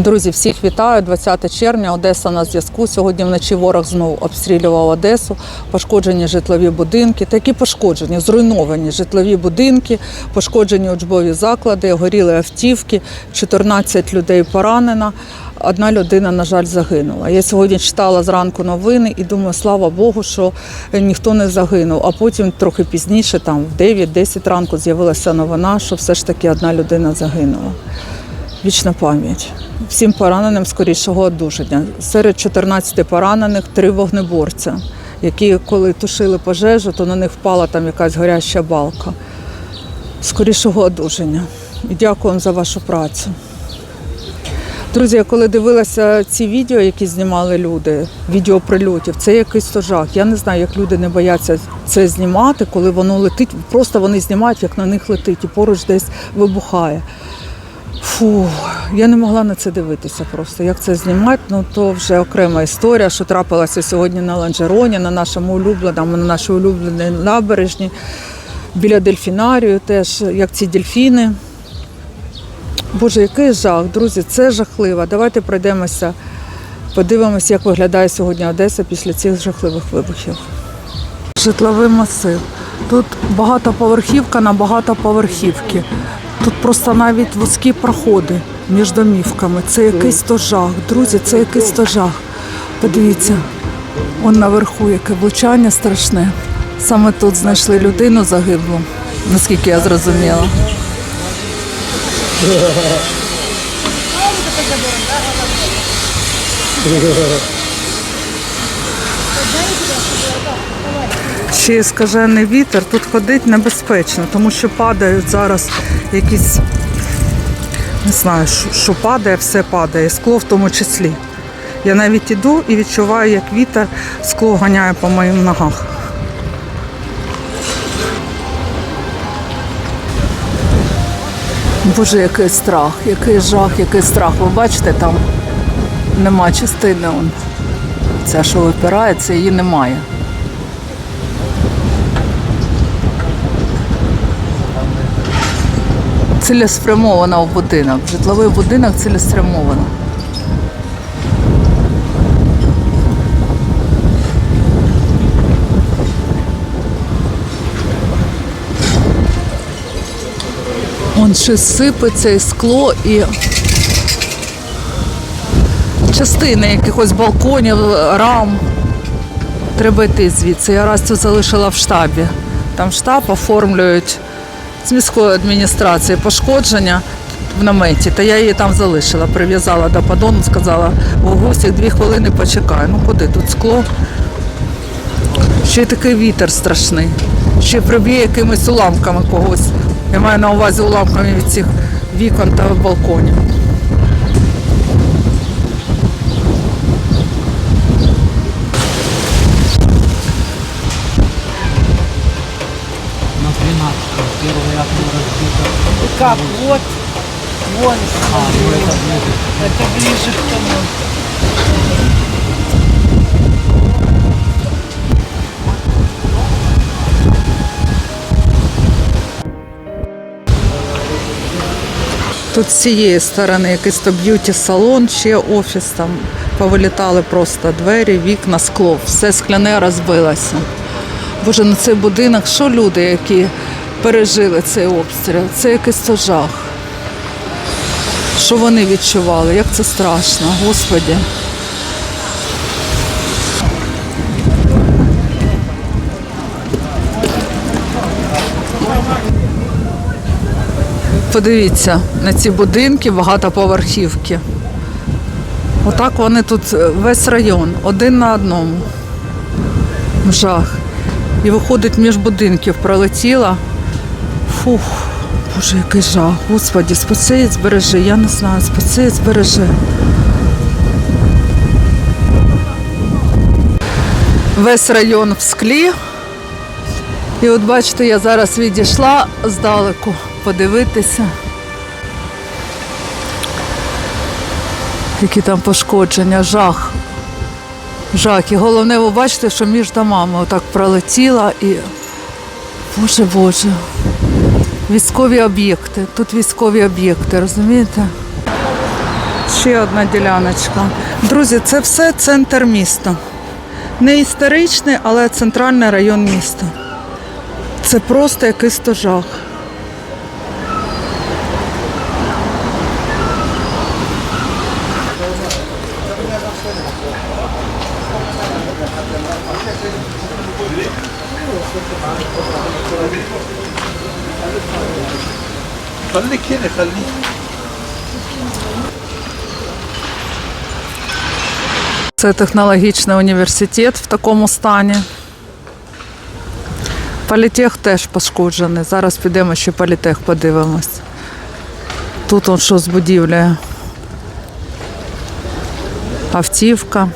Друзі, всіх вітаю. 20 червня, Одеса на зв'язку. Сьогодні вночі ворог знову обстрілював Одесу. Пошкоджені житлові будинки. Такі пошкоджені, зруйновані житлові будинки, пошкоджені учбові заклади, горіли автівки, 14 людей поранено. Одна людина, на жаль, загинула. Я сьогодні читала зранку новини і думаю, слава Богу, що ніхто не загинув. А потім трохи пізніше, там в 9-10 ранку, з'явилася новина, що все ж таки одна людина загинула. Вічна пам'ять. Всім пораненим скорішого одужання. Серед 14 поранених три вогнеборця, які коли тушили пожежу, то на них впала там якась горяща балка. Скорішого одужання. І дякую вам за вашу працю. Друзі, я коли дивилася ці відео, які знімали люди, відео прильотів, це якийсь жах. Я не знаю, як люди не бояться це знімати, коли воно летить. Просто вони знімають, як на них летить, і поруч десь вибухає. Фу, я не могла на це дивитися просто. Як це знімати, ну то вже окрема історія, що трапилася сьогодні на Ланжероні, на нашому улюбленому, на нашій улюбленій набережні, біля дельфінарію теж, як ці дельфіни. Боже, який жах, друзі, це жахливо. Давайте пройдемося, подивимося, як виглядає сьогодні Одеса після цих жахливих вибухів. Житловий масив. Тут багатоповерхівка на багатоповерхівки. Тут просто навіть вузькі проходи між домівками. Це якийсь то жах. Друзі, це якийсь то жах. Подивіться, он наверху яке влучання страшне. Саме тут знайшли людину загиблу, наскільки я зрозуміла. Ще скажений вітер, тут ходить небезпечно, тому що падають зараз якісь, не знаю, що, падає, все падає, скло в тому числі. Я навіть іду і відчуваю, як вітер скло ганяє по моїм ногах. Боже, який страх, який жах, який страх. Ви бачите, там нема частини. Ця, що випирається, її немає. Цілеспрямована в будинок. Житловий будинок цілеспрямовано. Он щось сипеться і скло і частини якихось балконів, рам. Треба йти звідси. Я раз це залишила в штабі. Там штаб оформлюють з міської адміністрації пошкодження в наметі, та я її там залишила, прив'язала до подону, сказала, у гості дві хвилини почекай. Ну куди тут скло? Ще й такий вітер страшний. Ще приб'є якимись уламками когось. Я маю на увазі уламками від цих вікон та балконів. Как? Вот. Вон. Ну это ближе. К тому. Тут з цієї сторони якийсь то б'юті-салон, ще офіс там повилітали просто двері, вікна, скло, все скляне розбилося. Боже, на цей будинок, що люди, які пережили цей обстріл? Це якийсь то жах. Що вони відчували? Як це страшно, Господі. Подивіться на ці будинки, багатоповерхівки. Отак вони тут е, весь район, один на одному. Жах. І виходить між будинків, пролетіла. Фух, боже, який жах. Господі, спаси збережи. Я не знаю, спаси збережи. Весь район в склі. І от бачите, я зараз відійшла здалеку подивитися. Які там пошкодження, жах. Жах. І головне, ви бачите, що між домами отак пролетіла і. Боже Боже. Військові об'єкти. Тут військові об'єкти, розумієте? ще одна діляночка. Друзі, це все центр міста. Не історичний, але центральний район міста. Це просто якийсь то خليك هنا خليك Це технологічний університет в такому стані. Політех теж пошкоджений. Зараз підемо ще політех подивимось. Тут он що з будівлею. Автівка.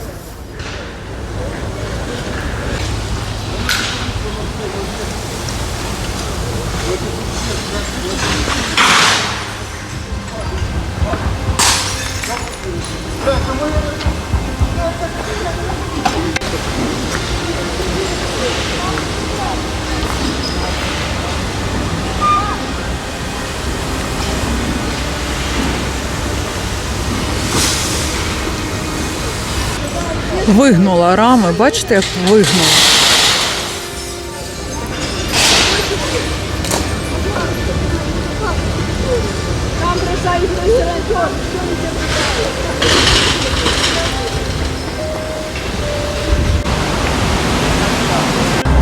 Вигнула рами. Бачите, як вигнула?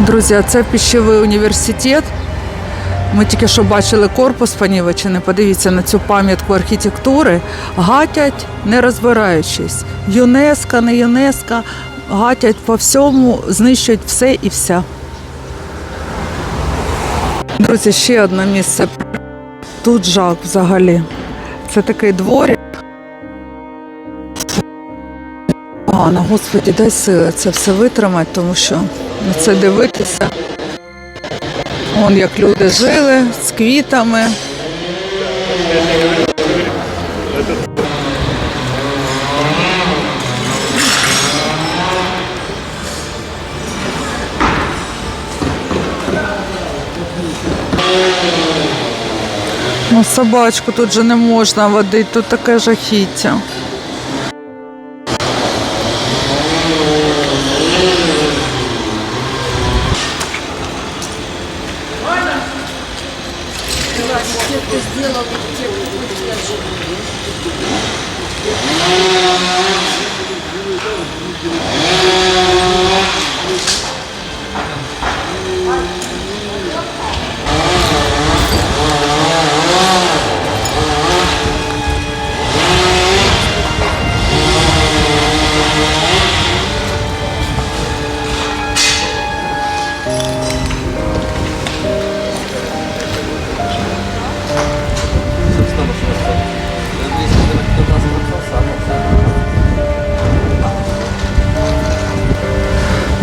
Друзі, це піщовий університет. Ми тільки що бачили корпус Панівичини. Подивіться на цю пам'ятку архітектури. Гатять, не розбираючись. ЮНЕСКО, не ЮНЕСКО, гатять по всьому, знищують все і вся. Друзі, ще одне місце. Тут жах взагалі. Це такий дворик. Погано, Господі, дай сили це все витримати, тому що на це дивитися. Вон як люди жили з квітами. Ну, собачку тут же не можна водити, тут таке жахіття.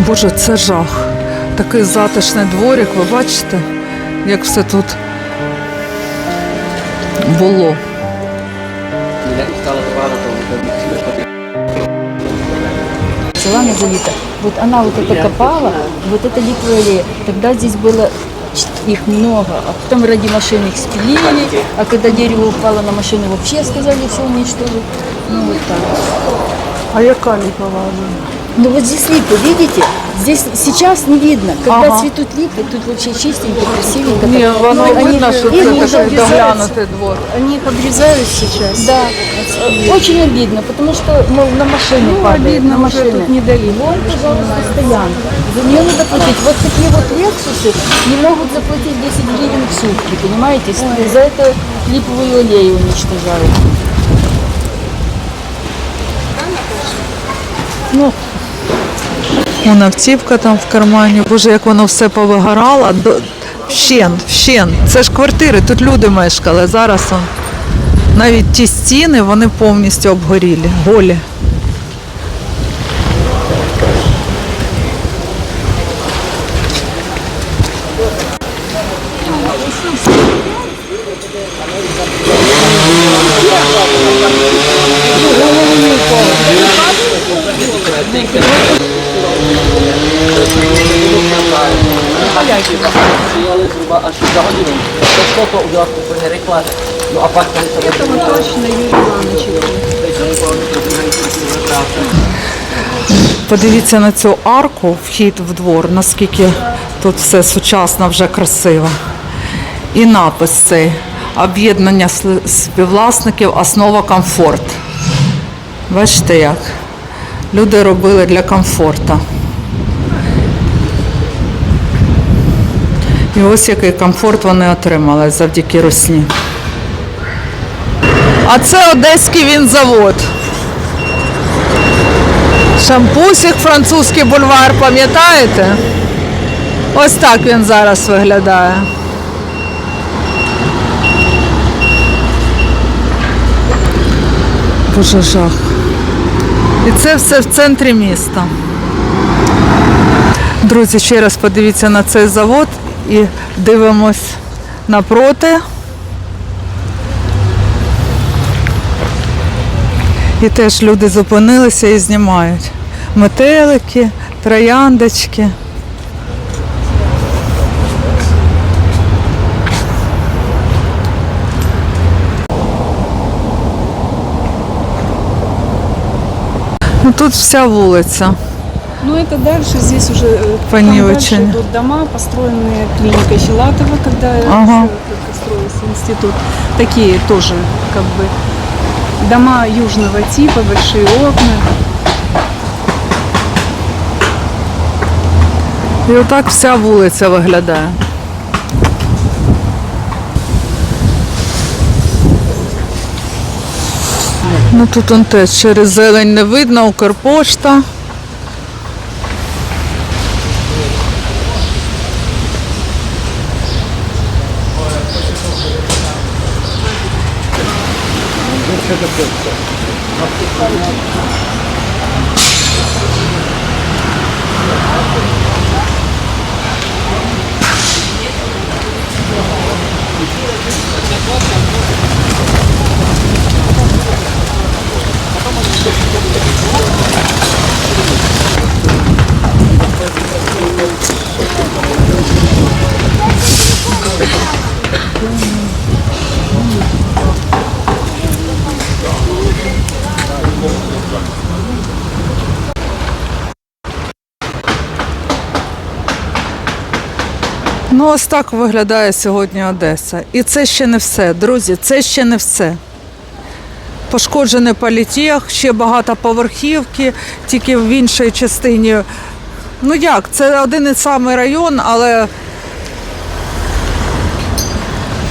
Боже, це жах. Такий затишний дворик, ви бачите, як все тут було. Села Назавита. Вот она вот это копала, вот это липовая аллея. Тогда здесь было ч- их много, а потом ради машин их спилили, а когда дерево упало на машину, вообще сказали все уничтожить. Ну вот так. А яка ліпова? Ну вот здесь липы, видите? Здесь сейчас не видно. Когда Ага. цветут липы, тут вообще чистенько, красивенько. Ні, так. воно Ну, они- видно, що их це уже такий доглянутий двор. Они их обрезают сейчас. Да, очень обидно, потому что мол, на машины падает, обидно, на уже машины. тут не дают. Вон, пожалуйста, стоянка. За нее надо платить. Вот такие вот лексусы не могут заплатить 10 гривен в сутки, понимаете? За это липовую аллею уничтожают. Ну, Вон там в кармані. Боже, як воно все повигорало. До... Вщен, вщен. Це ж квартири, тут люди мешкали. Зараз он, навіть ті стіни вони повністю обгорілі, голі. To co to udział w reklamie? No a pak tam to Этого точно Юрий Иванович. Подивіться на цю арку, вхід в двор, наскільки тут все сучасно, вже красиво. І напис цей об'єднання співвласників, основа комфорт. Бачите як? Люди робили для комфорту. І ось який комфорт вони отримали завдяки русні. А це одеський вінзавод. Шампусик, французький бульвар, пам'ятаєте? Ось так він зараз виглядає. Боже жах. І це все в центрі міста. Друзі, ще раз подивіться на цей завод і дивимось напроти. І теж люди зупинилися і знімають. Метелики, трояндочки. Ну тут вся вулиця. Ну, это дальше, здесь уже э, По там ней дальше очень. идут дома, построенные клиникой Филатова, когда Ага. еще только строился институт. Такие тоже, как бы, дома южного типа, большие окна. І отак вся вулиця виглядає. Ну тут он теж через зелень не видно, Укрпошта. ちょっとちょっと。Thank you. Ну, ось так виглядає сьогодні Одеса. І це ще не все, друзі, це ще не все. Пошкоджений політех, ще багатоповерхівки, тільки в іншій частині. Ну як, це один і самий район, але.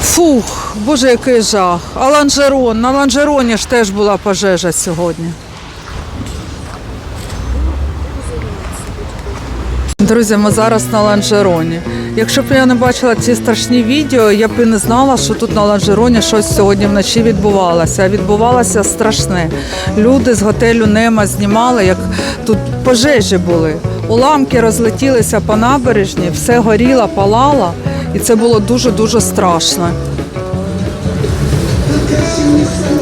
Фух, боже, який жах. А Ланжерон, на Ланжероні ж теж була пожежа сьогодні. Друзі, ми зараз на ланжероні. Якщо б я не бачила ці страшні відео, я б і не знала, що тут на ланжероні щось сьогодні вночі відбувалося. Відбувалося страшне. Люди з готелю Нема знімали, як тут пожежі були. Уламки розлетілися по набережні, все горіло, палало, і це було дуже-дуже страшно.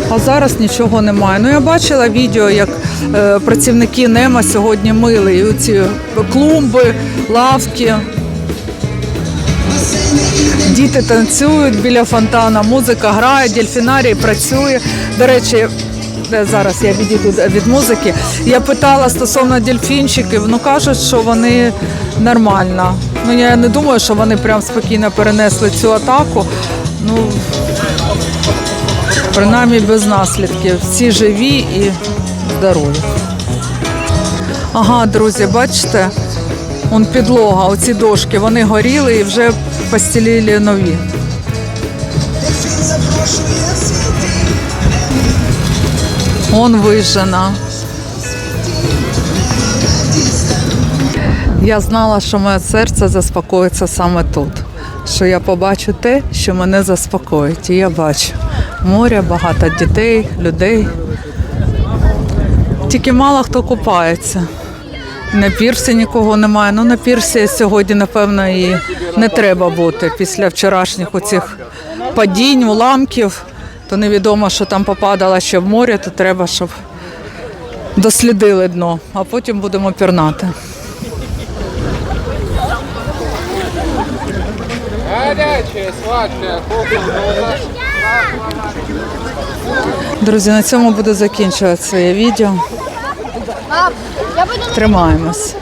А зараз нічого немає. Ну я бачила відео, як е, працівники НЕМА сьогодні мили і ці клумби, лавки. Діти танцюють біля фонтана, музика грає, дельфінарій працює. До речі, зараз я відійду від музики. Я питала стосовно дельфінчиків, ну кажуть, що вони нормально. Ну я не думаю, що вони прям спокійно перенесли цю атаку. Ну принаймні без наслідків. Всі живі і здорові. Ага, друзі, бачите, он підлога, оці дошки, вони горіли і вже постелили нові. Он вижена. Я знала, що моє серце заспокоїться саме тут. Що я побачу те, що мене заспокоїть. І я бачу море, багато дітей, людей. Тільки мало хто купається. На пірсі нікого немає. Ну на пірсі сьогодні, напевно, і не треба бути після вчорашніх оцих падінь, уламків. То невідомо, що там попадало ще в море, то треба, щоб дослідили дно, а потім будемо пірнати. Друзі, на цьому буду закінчувати своє відео. Тримаємось.